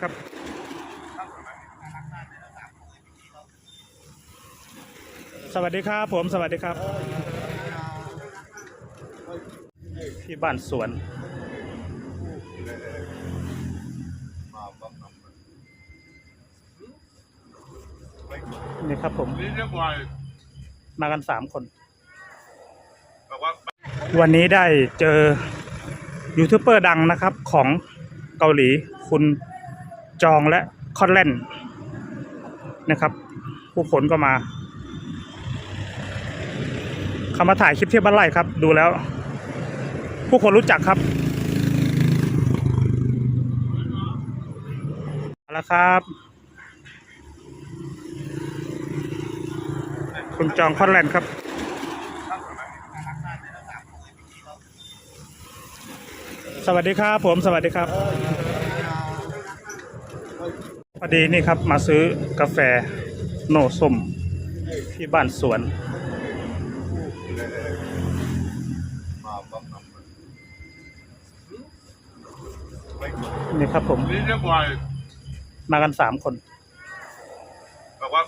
ครับสวัสดีครับผมสวัสดีครับ ที่บ้านสวนนี่ครับผมมากันสามคน วันนี้ได้เจอยูทูบเบอร์ดังนะครับของเกาหลีคุณ จองและคอนแลนนะครับ ผู้คนก็มาเขามาถ่ายคลิปเที่บ้านไร่ครับ ดูแล้ว ผู้คนรู้จักครับเอาละครับ คุณจองคอนแลนครับสวัสดีครับผมสวัสดีครับ พอดีนี่ครับมาซื้อกาแฟโนส้มที่บ้านสวน นี่ครับผมนี่เรียกว่ามากันสามคนแบบว่า